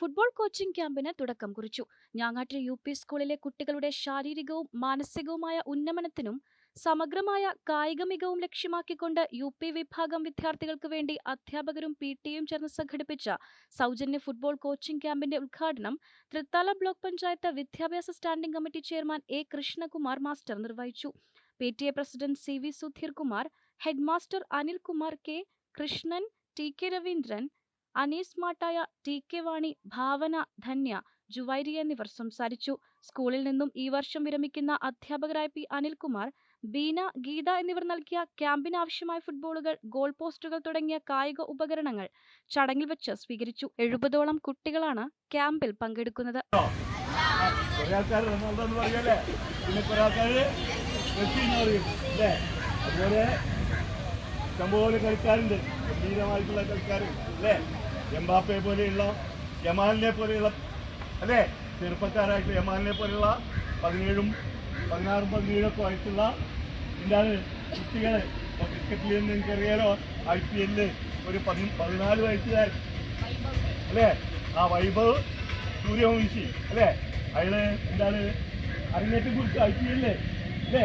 Football coaching ക്യാമ്പിന് തുടക്കം കുറിച്ചു. ഞാങ്ങാട്ടിരി യു പി സ്കൂളിലെ കുട്ടികളുടെ ശാരീരികവും മാനസികവുമായ ഉന്നമനത്തിനും സമഗ്രമായ കായിക മികവും ലക്ഷ്യമാക്കിക്കൊണ്ട് യു പി വിഭാഗം വിദ്യാർത്ഥികൾക്ക് വേണ്ടി അധ്യാപകരും പി ടിയും ചേർന്ന് സംഘടിപ്പിച്ച സൗജന്യ ഫുട്ബോൾ കോച്ചിംഗ് ക്യാമ്പിന്റെ ഉദ്ഘാടനം തൃത്താല ബ്ലോക്ക് പഞ്ചായത്ത് വിദ്യാഭ്യാസ standing committee chairman A Krishnakumar master നിർവഹിച്ചു. P T A president C V Sudheer Kumar head master Anilkumar K Krishnan T K Raveendran Anees Mattaya T K Vani Bhavana Dhanya Juvairi എന്നിവർ സംസാരിച്ചു. സ്കൂളിൽ നിന്നും ഈ വർഷം വിരമിക്കുന്ന അധ്യാപകരായ പി അനിൽകുമാർ ബീന ഗീത എന്നിവർ നൽകിയ ക്യാമ്പിന് ആവശ്യമായ ഫുട്ബോളുകൾ ഗോൾ പോസ്റ്റുകൾ തുടങ്ങിയ കായിക ഉപകരണങ്ങൾ ചടങ്ങിൽ വെച്ച് സ്വീകരിച്ചു. എഴുപതോളം കുട്ടികളാണ് ക്യാമ്പിൽ പങ്കെടുക്കുന്നത്. കളിക്കാരുണ്ട്. എംബാപ്പയെ പോലെയുള്ള യമാലിനെ പോലെയുള്ള അല്ലേ? ചെറുപ്പക്കാരായിട്ട് യമാലിനെ പോലെയുള്ള പതിനേഴും പതിനാറും പതിനേഴൊക്കെ ആയിട്ടുള്ള എന്താണ് കുട്ടികളെ? ഇപ്പോൾ ക്രിക്കറ്റിൽ നിന്ന് നിങ്ങൾക്കറിയാലോ ഐ പി എല്ലിൽ ഒരു പതി പതിനാല് വയസ്സുകാരൻ. അല്ലേ? ആ വൈഭവ് സൂര്യവംശി അല്ലേ? അയാൾ എന്താണ് അരങ്ങേറ്റം കുറിച്ച് ഐ പി എല്ലേ അല്ലേ?